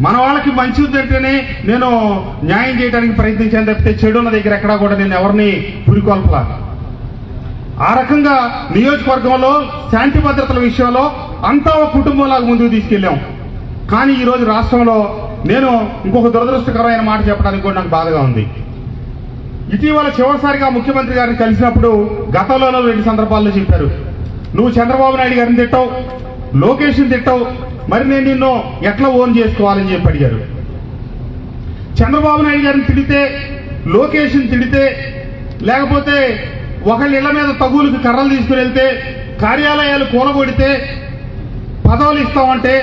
మన వాళ్ళకి మంచి ఉందంటేనే నేను న్యాయం చేయడానికి ప్రయత్నించాను తప్పితే చెడు ఉన్న దగ్గర ఎక్కడా కూడా నేను ఎవరిని పురికొల్పలా. ఆ రకంగా నియోజకవర్గంలో శాంతి భద్రతల విషయంలో అంతా ఒక కుటుంబంలాగా ముందుకు తీసుకెళ్ళాం. కానీ ఈరోజు రాష్ట్రంలో నేను ఇంకొక దురదృష్టకరమైన మాట చెప్పడానికి కూడా నాకు బాధగా ఉంది. ఇటీవల చివరిసారిగా ముఖ్యమంత్రి గారిని కలిసినప్పుడు గతంలోనూ రెండు సందర్భాల్లో చెప్పారు. నువ్వు చంద్రబాబు నాయుడు గారిని తిట్టావు లోకేష్ని తిట్టావు మరి నేను నిన్ను ఎట్లా ఓన్ చేసుకోవాలని చెప్పి అడిగారు. చంద్రబాబు నాయుడు గారిని తిడితే లోకేష్ని తిడితే లేకపోతే ఒకళ్ళ ఇళ్ళ మీద తగులుకి కర్రలు తీసుకుని వెళ్తే కార్యాలయాలు కూలగొడితే పదవులు ఇస్తామంటే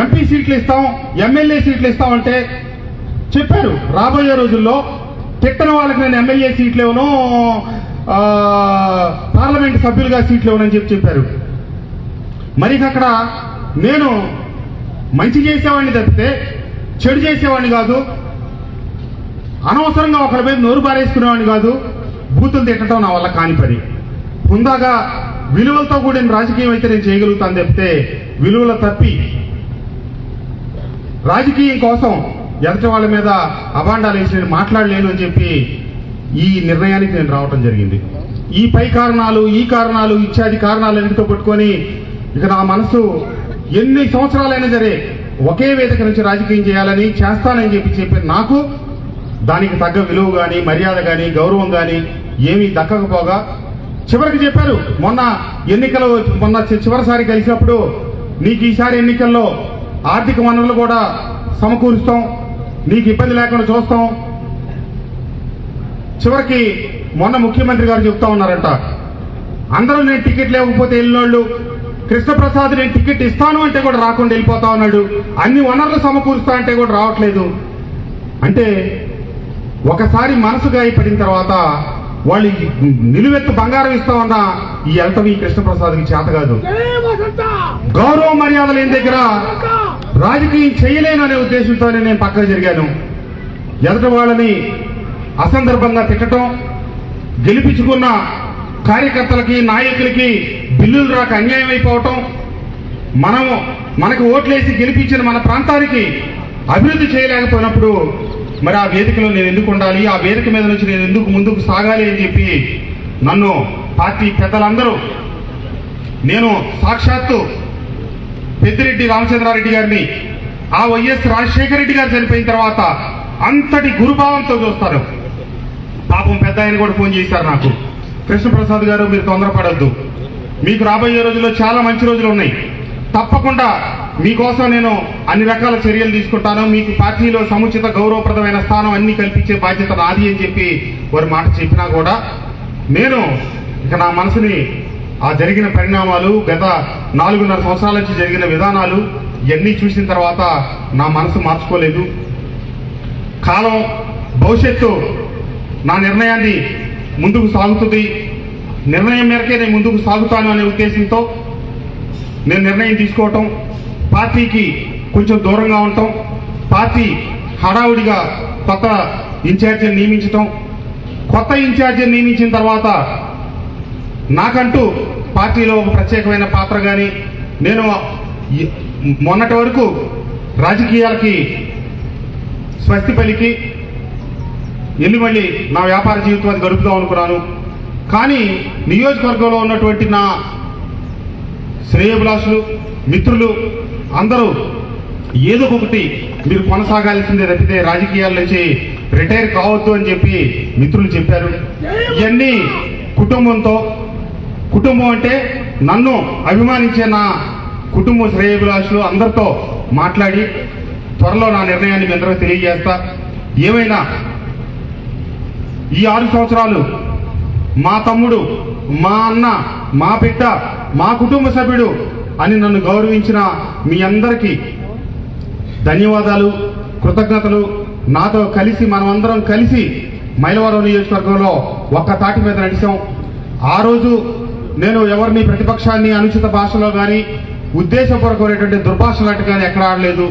ఎంపీ సీట్లు ఇస్తాం ఎమ్మెల్యే సీట్లు ఇస్తామంటే చెప్పారు. రాబోయే రోజుల్లో తిట్టిన వాళ్ళకి నేను ఎమ్మెల్యే సీట్లు ఇవ్వను పార్లమెంట్ సభ్యులుగా సీట్లు ఇవ్వనని చెప్పి చెప్పారు. మరి అక్కడ నేను మంచి చేసేవాడిని తప్పితే చెడు చేసేవాడిని కాదు. అనవసరంగా ఒకరి మీద నోరు పారేసుకునేవాడిని కాదు. బూతులు తిట్టడం నా వల్ల కాని పని. హుందాగా విలువలతో కూడిన రాజకీయం అయితే నేను చేయగలుగుతాను తప్పితే విలువల తప్పి రాజకీయం కోసం ఎదటి వాళ్ళ మీద అభాండాలు వేసి నేను మాట్లాడలేను అని చెప్పి ఈ నిర్ణయానికి నేను రావటం జరిగింది. ఈ పై కారణాలు ఈ కారణాలు ఇత్యాది కారణాలు ఎన్నిటితో పట్టుకొని ఇక నా మనసు ఎన్ని సంవత్సరాలైనా సరే ఒకే వేదిక నుంచి రాజకీయం చేయాలని చేస్తానని చెప్పి చెప్పి నాకు దానికి తగ్గ విలువ కానీ మర్యాద కానీ గౌరవం కానీ ఏమీ దక్కకపోగా చివరికి చెప్పారు మొన్న ఎన్నికలు మొన్న చి- చివరిసారి కలిసినప్పుడు నీకు ఈసారి ఎన్నికల్లో ఆర్థిక వనరులు కూడా సమకూరుస్తాం నీకు ఇబ్బంది లేకుండా చూస్తాం. చివరికి మొన్న ముఖ్యమంత్రి గారు చెప్తా ఉన్నారంట అందరూ నేను టికెట్ లేకపోతే వెళ్ళినోళ్ళు కృష్ణప్రసాద్ నేను టికెట్ ఇస్తాను అంటే కూడా రాకుండా వెళ్ళిపోతా ఉన్నాడు. అన్ని వనరులు సమకూరుస్తా అంటే కూడా రావట్లేదు. అంటే ఒకసారి మనసు గాయపడిన తర్వాత వాళ్ళు నిలువెత్తు బంగారం ఇస్తా ఉన్నా ఈ ఈ కృష్ణప్రసాద్కి చేత కాదు. గౌరవ మర్యాద లేని దగ్గర రాజకీయం చేయలేను అనే ఉద్దేశంతోనే నేను పక్కన జరిగాను. ఎదుటి వాళ్ళని అసందర్భంగా తిట్టడం గెలిపించుకున్న కార్యకర్తలకి నాయకులకి బిల్లులు రాక అన్యాయం అయిపోవటం మనము మనకు ఓట్లేసి గెలిపించిన మన ప్రాంతానికి అభివృద్ధి చేయలేకపోయినప్పుడు మరి ఆ వేదికలో నేను ఎందుకు ఉండాలి? ఆ వేదిక మీద నుంచి నేను ఎందుకు ముందుకు సాగాలి అని చెప్పి నన్ను పార్టీ పెద్దలందరూ నేను సాక్షాత్తు పెద్దిరెడ్డి రామచంద్రారెడ్డి గారిని ఆ వైఎస్ రాజశేఖర రెడ్డి గారు చనిపోయిన తర్వాత అంతటి గురుభావంతో చూస్తారు పాపం పెద్ద ఆయన కూడా ఫోన్ చేశారు నాకు. కృష్ణప్రసాద్ గారు మీరు తొందరపడద్దు. మీకు రాబోయే రోజుల్లో చాలా మంచి రోజులు ఉన్నాయి. తప్పకుండా మీకోసం నేను అన్ని రకాల చర్యలు తీసుకుంటాను. మీకు పార్టీలో సముచిత గౌరవప్రదమైన స్థానం అన్ని కల్పించే బాధ్యత నాది అని చెప్పి వారి మాట చెప్పినా కూడా నేను ఇక నా మనసుని ఆ జరిగిన పరిణామాలు గత నాలుగున్నర సంవత్సరాల నుంచి జరిగిన విధానాలు ఇవన్నీ చూసిన తర్వాత నా మనసు మార్చుకోలేదు. కాలం భవిష్యత్తు నా నిర్ణయాన్ని ముందుకు సాగుతుంది. నిర్ణయం మేరకే నేను ముందుకు సాగుతాను అనే ఉద్దేశంతో నేను నిర్ణయం తీసుకోవటం పార్టీకి కొంచెం దూరంగా ఉండటం పార్టీ హడావుడిగా కొత్త ఇన్ఛార్జిని నియమించటం కొత్త ఇన్ఛార్జిని నియమించిన తర్వాత నాకంటూ పార్టీలో ఒక ప్రత్యేకమైన పాత్ర కానీ నేను మొన్నటి వరకు రాజకీయాలకి స్వస్తి పలికి ఎల్లి మళ్ళీ నా వ్యాపార జీవితం అది గడుపుదాం అనుకున్నాను. కానీ నియోజకవర్గంలో ఉన్నటువంటి నా శ్రేయభిలాషులు మిత్రులు అందరూ ఏదో ఒకటి మీరు కొనసాగాల్సిందే తప్పితే రాజకీయాల నుంచి రిటైర్ కావద్దు అని చెప్పి మిత్రులు చెప్పారు. ఇవన్నీ కుటుంబంతో కుటుంబం అంటే నన్ను అభిమానించే నా కుటుంబ శ్రేయభిలాషులు అందరితో మాట్లాడి త్వరలో నా నిర్ణయాన్ని మీ అందరూ తెలియజేస్తా. ఏమైనా ఈ ఆరు సంవత్సరాలు మా తమ్ముడు మా అన్న మా బిడ్డ మా కుటుంబ సభ్యుడు అని నన్ను గౌరవించిన మీ అందరికీ ధన్యవాదాలు కృతజ్ఞతలు. నాతో కలిసి మనమందరం కలిసి మైలవరం నియోజకవర్గంలో ఒక్క తాటి మీద నడిచాం. ఆ రోజు నేను ఎవరిని ప్రతిపక్షాన్ని అనుచిత భాషలో కానీ ఉద్దేశపూర్వకమైనటువంటి దుర్భాషలాంటి కానీ ఎక్కడ ఆడలేదు.